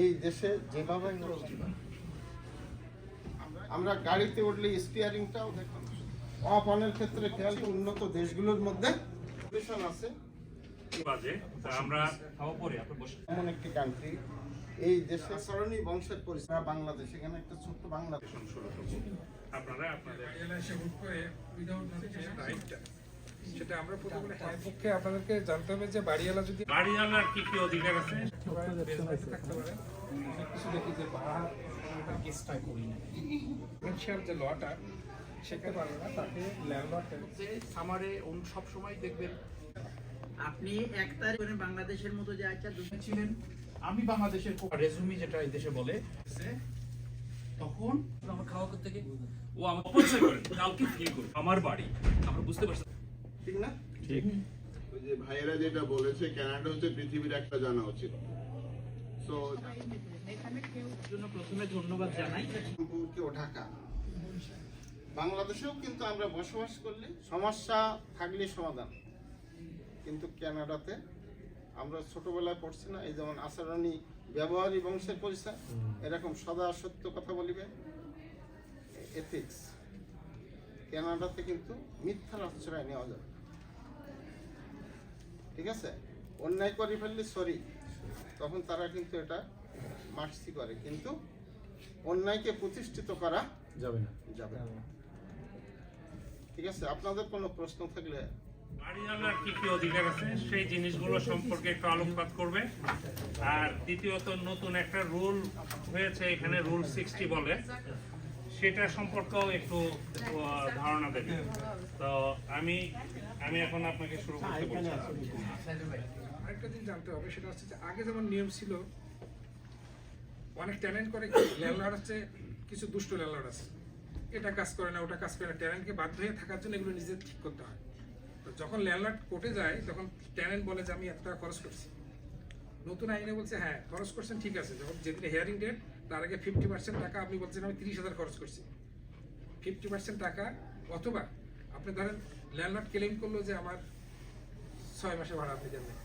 এই দেশে যেভাবে আমরা গাড়িতে উঠলে স্টিয়ারিংটাও দেখুন। অফ অনের ক্ষেত্রে খেয়াল উন্নত দেশগুলোর মধ্যে আছে। আমরা খাওয়া পরে আপনি বসে। এমন একটি কান্ট্রি এই দেশে সরণি বংশের পরিচয়। বাংলাদেশ এখানে একটা ছোট্ট বাংলাদেশ। শুরু করব। আপনারা আপনাদের সেটা আমরা প্রথমে হ্যাঁ পক্ষে আপনাদেরকে জানতে হবে যে বাড়িওয়ালা যদি বাড়িওয়ালার কি কি অধিকার আছে? থাকতে পারে। কিছু দেখি যে ভাড়া কেসটা করি না। রেসিডেন্সিয়াল যে লটা সেটা পারে না তাকে ল্যান্ডলর্ড সামারে সব সময় দেখবেন আপনি এক তারিখ বাংলাদেশের মতো যে আচ্ছা ছিলেন আমি বাংলাদেশের রেজুমি যেটা এই দেশে বলে তখন আমার খাওয়া করতে গিয়ে ও আমাকে অপরিচয় করে কালকে ফিল করে। আমার বাড়ি আমরা বুঝতে পারছি ঠিক না? ঠিক। ওই যে ভাইয়েরা যেটা বলেছে কানাডা হচ্ছে পৃথিবীর একটা জানা উচিত। সো এখানে কেউ জন্য প্রথমে ধন্যবাদ জানাই সম্পর্কে ও ঢাকা। বাংলাদেশেও কিন্তু আমরা বসবাস করলে সমস্যা থাকলে সমাধান। কিন্তু কানাডাতে আমরা ছোটবেলায় পড়ছি না এই যেমন আচরণী ব্যবহারী বংশের পরিচয় এরকম সদা সত্য কথা বলিবে। এথিক্স। কানাডাতে কিন্তু মিথ্যার আশ্রয় নেওয়া যাবে। ঠিক আছে? অন্যায় করে ফেললে সরি তখন তারা কিন্তু এটা মার্সি করে কিন্তু অন্যায়কে প্রতিষ্ঠিত করা যাবে না। যাবে না। ঠিক আছে আপনাদের কোনো প্রশ্ন থাকলে? বাড়িওয়ালার কি কি অধিকার আছে? সেই জিনিসগুলো সম্পর্কে একটু আলোকপাত করবে। আর দ্বিতীয়ত নতুন একটা রুল হয়েছে এখানে রুল সিক্সটি বলে। সেটা সম্পর্কেও একটু ধারণা দেবে। তো আমি আমি এখন আপনাকে শুরু করতে বলছি। আরেকটা জিনিস জানতে হবে, সেটা হচ্ছে যে আগে যেমন নিয়ম ছিল, অনেক ট্যালেন্ট করে ল্যান্ডলর্ড হচ্ছে কিছু দুষ্ট ল্যান্ডলর্ড আছে। এটা কাজ করে না, ওটা কাজ করে না। ট্যালেন্টকে বাধ্য হয়ে থাকার জন্য এগুলো নিজে ঠিক করতে হয়। তো যখন ল্যান্ডলর্ড কোর্টে যায়, তখন ট্যালেন্ট বলে যে আমি এত টাকা খরচ করছি। নতুন আইনে বলছে হ্যাঁ খরচ করছেন, ঠিক আছে। যখন যেদিনে হিয়ারিং ডেট তার আগে ফিফটি পার্সেন্ট টাকা আপনি বলছেন, আমি তিরিশ হাজার খরচ করছি। ফিফটি পার্সেন্ট টাকা, অথবা আপনি ধরেন ল্যান্ডলর্ড ক্লেম করল যে আমার ছয় মাসে ভাড়া আপনি দেবেন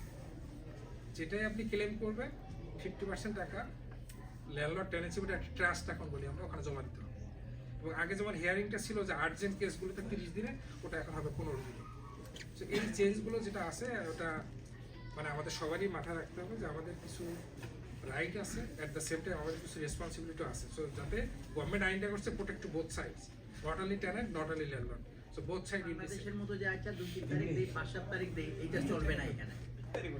যেটাই আপনি ক্লেম করবেন ফিফটি পার্সেন্ট টাকা ল্যান্ডলর্ড টেনেন্সি বলে একটা ট্রাস্ট এখন বলি আমরা, ওখানে জমা দিতে হবে। এবং আগে যেমন হিয়ারিংটা ছিল যে আর্জেন্ট কেসগুলোতে তিরিশ দিনে, ওটা এখন হবে পনেরো দিনে। তো এই চেঞ্জগুলো যেটা আছে, ওটা মানে আমাদের সবারই মাথায় রাখতে হবে যে আমাদের কিছু রাইট আছে অ্যাট দ্য সেম টাইম আমাদের কিছু রেসপন্সিবিলিটি আছে। সো যাতে গভর্নমেন্ট আইনটা করছে protect to both sides not only tenant not only landlord so both side in বাংলাদেশের মতো যে আচ্ছা দুই তিন তারিখ দেই পাঁচ সাত তারিখ দেই এটা চলবে না এখানে।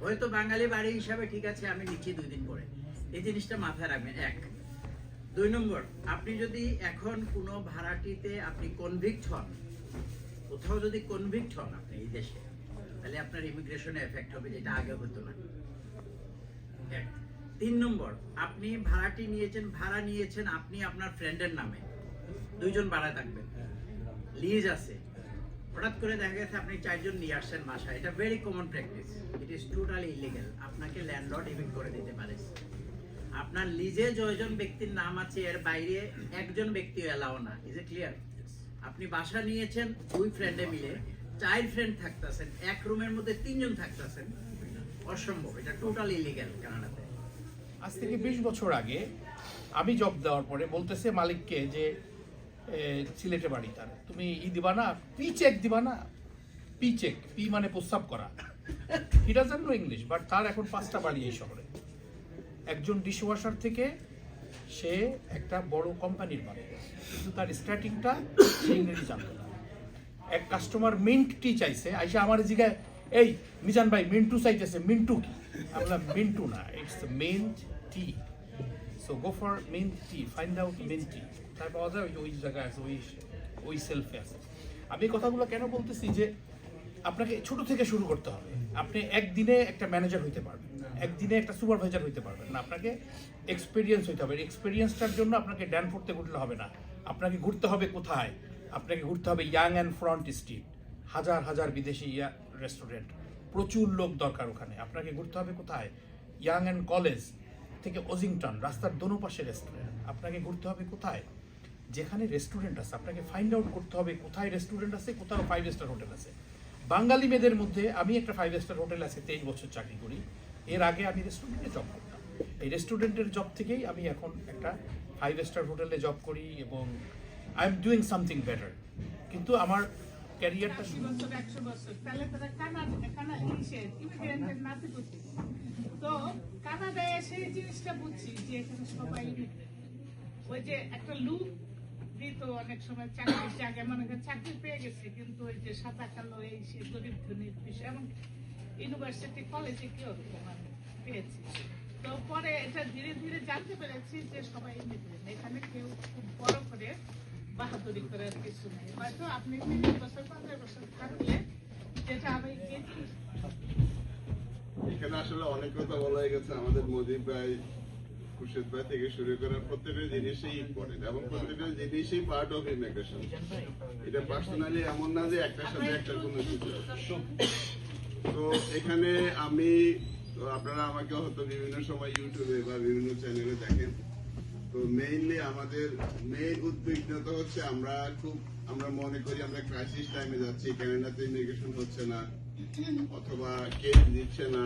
হয়তো বাঙালি বাড়ি হিসাবে ঠিক আছে আমি নিচ্ছি দুই দিন পরে। এই জিনিসটা মাথায় রাখবেন এক। দুই নম্বর আপনি যদি এখন কোনো ভাড়াটিতে আপনি কনভিক্ট হন কোথাও যদি কনভিক্ট হন আপনি এই দেশে তাহলে আপনার ইমিগ্রেশনে এফেক্ট হবে যেটা আগে হতো না। তিন নম্বর আপনি ভাড়াটি নিয়েছেন ভাড়া নিয়েছেন আপনি আপনার ফ্রেন্ডের নামে। দুইজন ভাড়া থাকবেন। লিজ আছে। হঠাৎ করে দেখা গেছে আপনি চারজন নিয়ে আসছেন বাসায়। এটা very common practice it is totally illegal আপনাকে ল্যান্ডলর্ড ইভিট করে দিতে পারে। আপনার লিজে যজন ব্যক্তির নাম আছে এর বাইরে একজন ব্যক্তি এলাও না। ইজ এ ক্লিয়ার আপনি বাসা নিয়েছেন দুই ফ্রেন্ডে মিলে। চার ফ্রেন্ড থাকতেছেন, এক রুমের মধ্যে তিনজন থাকতেছেন। অসম্ভব, এটা টোটালি ইলিগেল কানাডাতে। আজ থেকে বিশ বছর আগে আমি জব দেওয়ার পরে বলতেছে মালিককে যে সিলেটে বাড়ি তার। তুমি ই দিবা না, পি চেক দিবা না। পি চেক পি মানে প্রস্তাব করা। He doesn't know English but তার এখন পাঁচটা বাড়ি এই শহরে। একজন ডিশওয়াশার থেকে সে একটা বড় কোম্পানির মালিক কিন্তু তার স্টার্টিংটা সে ইংরেজি জানতো না। এক কাস্টমার মিন্ট টি চাইছে, আইসা আমার জিগায় এই, মিজান ভাই, মিন্টু চাইতেছে, মিন্টু কি? আমি বললাম, মিন্টু না it's mint tea so go for mint tea find out mint tea তার পাওয়া যায় ওই জায়গায় আছে, ওই ওই সেলফে আছে। আমি এই কথাগুলো কেন বলতেছি যে, আপনাকে ছোট থেকে শুরু করতে হবে। আপনি একদিনে একটা ম্যানেজার হইতে পারবেন একদিনে একটা সুপারভাইজার হইতে পারবেন না। আপনাকে এক্সপিরিয়েন্স হইতে হবে। এক্সপিরিয়েন্সটার জন্য আপনাকে ড্যান পড়তে ঘুরলে হবে না। আপনাকে ঘুরতে হবে কোথায়? আপনাকে ঘুরতে হবে ইয়াং অ্যান্ড ফ্রন্ট স্ট্রিট হাজার হাজার বিদেশি ইয়া রেস্টুরেন্ট প্রচুর লোক দরকার ওখানে। আপনাকে ঘুরতে হবে কোথায়? ইয়াং অ্যান্ড কলেজ থেকে ওজিংটন রাস্তার দোনো পাশে রেস্টুরেন্ট আপনাকে ঘুরতে হবে কোথায়? যেখানে রেস্টুরেন্ট আছে। আপনাকে ফাইন্ড আউট করতে হবে কোথায় রেস্টুরেন্ট আছে, কোথাও ফাইভ স্টার হোটেল আছে। বাঙালি মেয়েদের মধ্যে আমি একটা ফাইভ স্টার হোটেল আছে তেইশ বছর চাকরি করি। এর আগে আমি রেস্টুরেন্টে জব করতাম। এই রেস্টুরেন্টের জব থেকেই আমি এখন একটা ফাইভ স্টার হোটেলে জব করি এবং I am doing something better কিন্তু আমার ক্যারিয়ারটা তো কানাডায় জিনিসটা বুঝছি যে এখানে সবাই ওই যে একটা লুক দিত অনেক সময় চাকরির মনে চাকরি পেয়ে গেছে, কিন্তু ওই যে সাদা কালো এই সে গরিব ধনীর বিষয় এবং ইউনিভার্সিটি কলেজে কি পেয়েছি। তো পরে এটা ধীরে ধীরে জানতে পেরেছি যে সবাই। এখানে কেউ খুব বড় করে বাহাদুরি করার কিছু নেই। হয়তো আপনি তিরিশ বছর পনেরো বছর থাকলে যেটা আমি গেছি। এখানে আসলে অনেক কথা বলা হয়ে গেছে। আমাদের মোদি ভাই খুরশেদ ভাই থেকে শুরু করে প্রত্যেকটা জিনিসই ইম্পর্টেন্ট এবং প্রত্যেকটা জিনিসই পার্ট অফ ইমিগ্রেশন এটা পার্সোনালি এমন না যে একটার সাথে একটা কোনো কিছু। তো এখানে আমি তো আপনারা আমাকে হয়তো বিভিন্ন সময় ইউটিউবে বা বিভিন্ন চ্যানেলে দেখেন। তো মেইনলি আমাদের মেইন উদ্বিগ্নতা হচ্ছে আমরা খুব, আমরা মনে করি আমরা ক্রাইসিস টাইমে যাচ্ছি ক্যানাডাতে ইমিগ্রেশন হচ্ছে না, অথবা কেস দিচ্ছে না,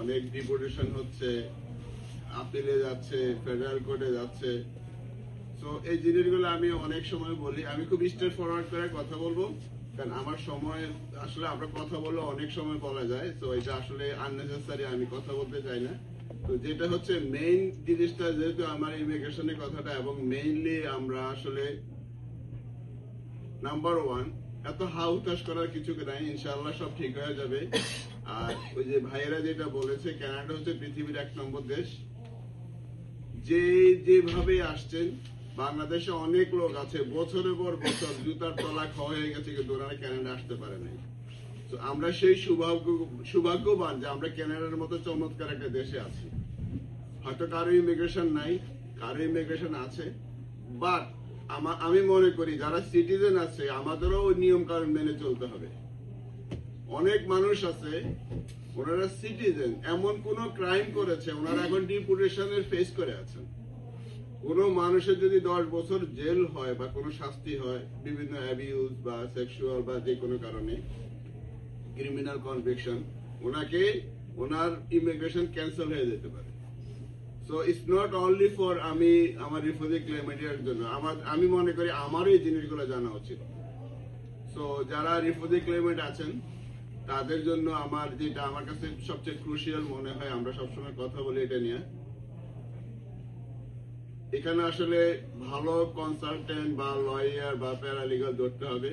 অনেক ডিপোর্টেশন হচ্ছে আপিলে যাচ্ছে ফেডারেল কোর্টে যাচ্ছে। তো এই জিনিসগুলো আমি অনেক সময় বলি, আমি খুব স্ট্রেট ফরওয়ার্ড করে কথা বলব, কারণ আমার সময়, আসলে আমরা কথা বললে অনেক সময় বলা যায় তো এটা আসলে আননেসেসারি আমি কথা বলতে চাই না। যেটা হচ্ছে মেইন জিনিসটা যেহেতু আমার ইমিগ্রেশনের কথাটা এবং মেইনলি আমরা আসলে নাম্বার ওয়ান এত হাউতাস করার কিছু নাই, ইনশাআল্লাহ সব ঠিক হয়ে যাবে। আর ওই যে ভাইয়েরা যেটা বলেছে, কানাডা হচ্ছে পৃথিবীর এক নম্বর দেশ। যে যেভাবে আসছেন, বাংলাদেশে অনেক লোক আছে, বছরের পর বছর জুতার তলা খাওয়া হয়ে গেছে, কিন্তু ওনারা কানাডা আসতে পারে নাই। আমরা সেই সৌভাগ্য, সৌভাগ্যবান যে আমরা কানাডার মতো চমৎকার একটা দেশে আছি। হয়তো কারও ইমিগ্রেশন নাই, কারও ইমিগ্রেশন আছে বাট আমি মনে করি যারা সিটিজেন আছে, আমাদেরও নিয়ম কানুন মেনে চলতে হবে। অনেক মানুষ আছে, ওনারা সিটিজেন এমন কোন ক্রাইম করেছে, ওনারা এখন ডিপুটেশনের ফেস করে আছেন। কোন মানুষের যদি দশ বছর জেল হয় বা কোনো শাস্তি হয়, বিভিন্ন অ্যাবিউজ বা সেক্সুয়াল বা যে কোনো কারণে ক্রিমিনাল কনভিকশন ওনাকে ওনার ইমিগ্রেশন ক্যান্সেল হয়ে যেতে পারে। So it's not only for আমি, আমার রিফিউজি ক্লেমেন্টের জন্য, আমার, আমি মনে করি আমারও এই জিনিসগুলো জানা উচিত। সো যারা রিফিউজি ক্লেমেন্ট আছেন, তাদের জন্য আমার যেটা আমার কাছে সবচেয়ে ক্রুশিয়াল মনে হয়, আমরা সবসময় কথা বলি এটা নিয়ে। এখানে আসলে ভালো কনসালটেন্ট বা লয়ার বা প্যারালিগাল ধরতে হবে।